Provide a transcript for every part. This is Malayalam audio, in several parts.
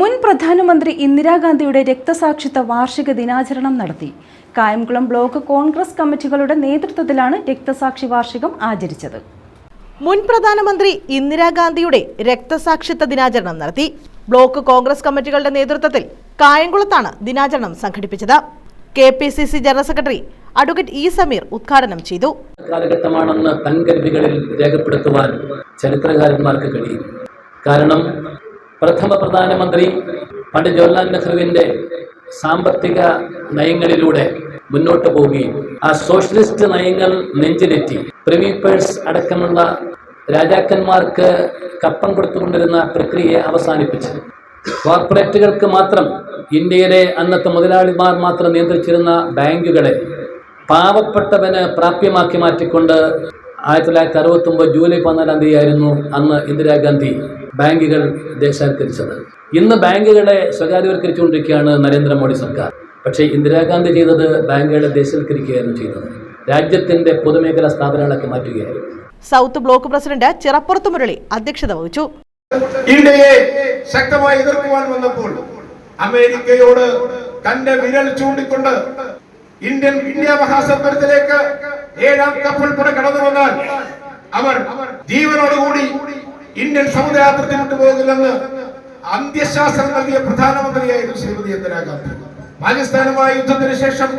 മുൻ പ്രധാനമന്ത്രി ഇന്ദിരാഗാന്ധിയുടെ രക്തസാക്ഷിത്വ വാർഷിക ദിനാചരണം നടത്തി. കായംകുളം ബ്ലോക്ക് കോൺഗ്രസ് കമ്മിറ്റികളുടെ നേതൃത്വത്തിലാണ് രക്തസാക്ഷി വാർഷികം ആചരിച്ചത്. മുൻ പ്രധാനമന്ത്രി ഇന്ദിരാഗാന്ധിയുടെ രക്തസാക്ഷിത്വ ദിനാചരണം നടത്തി. ബ്ലോക്ക് കോൺഗ്രസ് കമ്മിറ്റികളുടെ നേതൃത്വത്തിൽ കായംകുളത്താണ് ദിനാചരണം സംഘടിപ്പിച്ചത്. K P C C general secretary advocate E Sameer ഉദ്ഘാടനം ചെയ്തു. കാലഘട്ടമാണെന്ന് തൻകരുതികളിൽ രേഖപ്പെടുത്തുവാൻ ചരിത്രകാരന്മാർക്ക് കഴിയും. കാരണം പ്രഥമ പ്രധാനമന്ത്രി പണ്ഡിറ്റ് ജവഹർലാൽ നെഹ്റുവിന്റെ സാമ്പത്തിക നയങ്ങളിലൂടെ മുന്നോട്ട് പോവുകയും ആ സോഷ്യലിസ്റ്റ് നയങ്ങൾ നെഞ്ചിലെത്തി. പ്രിവി അടക്കമുള്ള രാജാക്കന്മാർക്ക് കപ്പം കൊടുത്തുകൊണ്ടിരുന്ന പ്രക്രിയയെ അവസാനിപ്പിച്ചു. കോർപ്പറേറ്റുകൾക്ക് മാത്രം ഇന്ത്യയിലെ അന്നത്തെ മുതലാളിമാർ മാത്രം നിയന്ത്രിച്ചിരുന്ന ബാങ്കുകളെ പാവപ്പെട്ടവന് പ്രാപ്യമാക്കി മാറ്റിക്കൊണ്ട് ആയിരത്തി തൊള്ളായിരത്തി അറുപത്തി ഒമ്പത് ജൂലൈ പതിനാലാം തീയതി ആയിരുന്നു അന്ന് ഇന്ദിരാഗാന്ധി ബാങ്കുകൾ ദേശാത്കരിച്ചത് ഇന്ന് ബാങ്കുകളെ സ്വകാര്യവൽക്കരിച്ചുകൊണ്ടിരിക്കുകയാണ് നരേന്ദ്രമോദി സർക്കാർ. പക്ഷേ ഇന്ദിരാഗാന്ധി ചെയ്തത് ബാങ്കുകളെ ദേശവൽക്കരിക്കുകയായിരുന്നു ചെയ്തത്. രാജ്യത്തിന്റെ പൊതുമേഖലാ സ്ഥാപനങ്ങളൊക്കെ മാറ്റുകയായിരുന്നു. സൗത്ത് ബ്ലോക്ക് പ്രസിഡന്റ് ചിറപ്പുറത്ത് മുരളി അധ്യക്ഷത വഹിച്ചു. ഇന്ത്യയെ ശക്തമായി എതിർക്കുവാൻ വന്നപ്പോൾ അമേരിക്കയോട് തന്റെ വിരൽ ചൂണ്ടിക്കൊണ്ട് ഇന്ത്യൻ ഇന്ത്യ മഹാസമ്പരത്തിലേക്ക് ഏഴാം കപ്പൽ കൂടെ കടന്നു വന്നാൽ അവർ ജീവനോടുകൂടി ഇന്ത്യൻ സമുദായത്തിൽ വിട്ടുപോകില്ലെന്ന് അന്ത്യശാസ്ത്രം നൽകിയ പ്രധാനമന്ത്രിയായിരുന്നു ശ്രീമതി ഇന്ദിരാഗാന്ധി പാകിസ്ഥാനുമായി യുദ്ധത്തിന് ശേഷം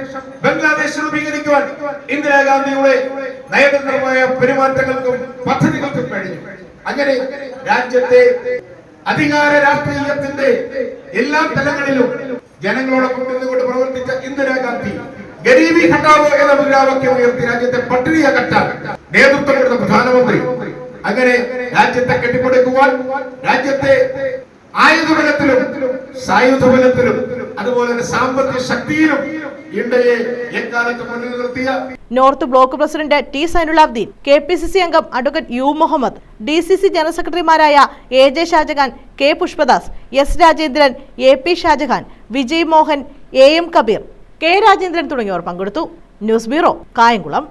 ബംഗ്ലാദേശ് രൂപീകരിക്കുവാൻ ഇന്ദിരാഗാന്ധിയുടെ നയതന്ത്രമായ പെരുമാറ്റങ്ങൾക്കും പദ്ധതികൾക്കും കഴിഞ്ഞു. അങ്ങനെ രാജ്യത്തെ അധികാര രാഷ്ട്രീയത്തിന്റെ എല്ലാ തലങ്ങളിലും ജനങ്ങളോടൊപ്പം നിന്നുകൊണ്ട് പ്രവർത്തിച്ച ഇന്ദിരാഗാന്ധി ഗരീബി ഹട്ടാവോ എന്ന മുദ്രാവാക്യം ഉയർത്തി രാജ്യത്തെ പട്ടിണി അകറ്റാൻ നേതൃത്വം കൊടുത്ത പ്രധാനമന്ത്രി. അങ്ങനെ രാജ്യത്തെ കെട്ടിപ്പടുക്കുവാൻ രാജ്യത്തെ ആയുധബലത്തിലും സായുധബലത്തിലും അതുപോലെ തന്നെ സാമ്പത്തിക ശക്തിയിലും north block president T Zainulabdeen K P C C അംഗം advocate U Muhammad D C C general സെക്രട്ടറിമാരായ A J Shahjahan K Pushpadas S Rajendran A P Shahjahan Vijay Mohan A M Kabeer. K Rajendran തുടങ്ങിയവർ പങ്കെടുത്തു. News bureau Kayamkulam.